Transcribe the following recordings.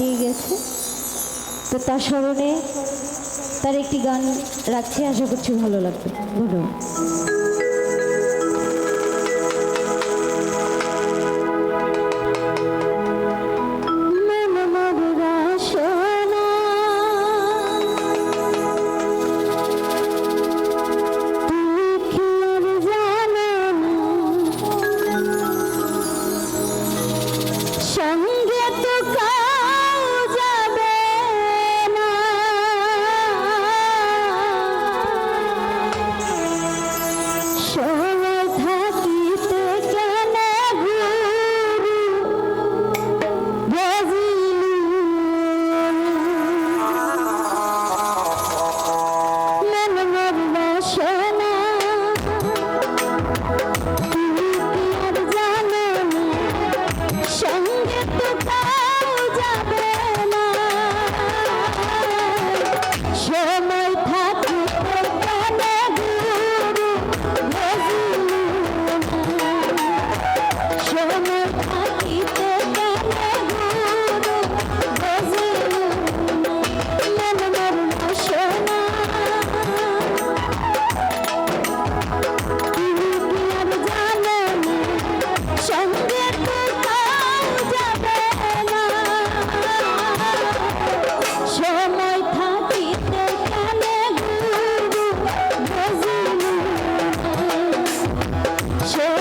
হারিয়ে গেছে। তো তার স্মরণে তার একটি গান রাখছে আশা করছি ভালো লাগবে। ধন্যবাদ। Show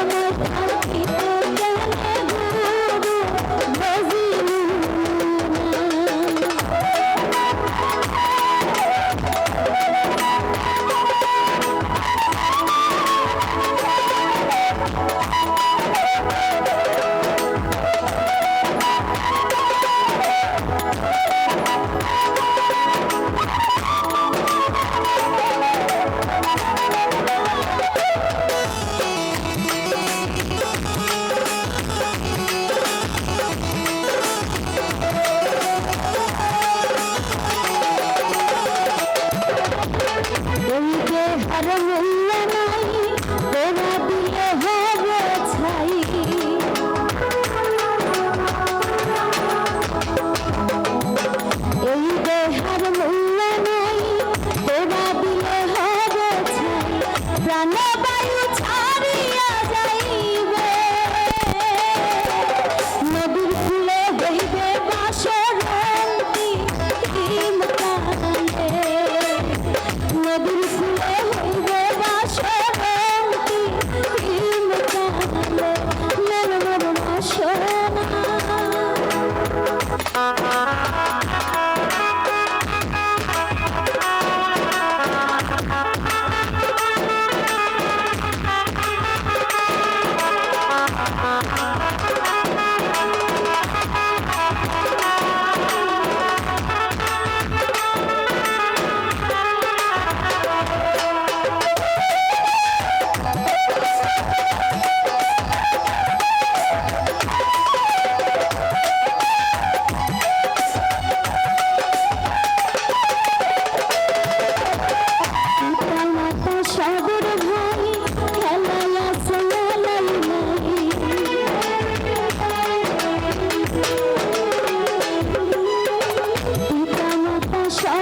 sorry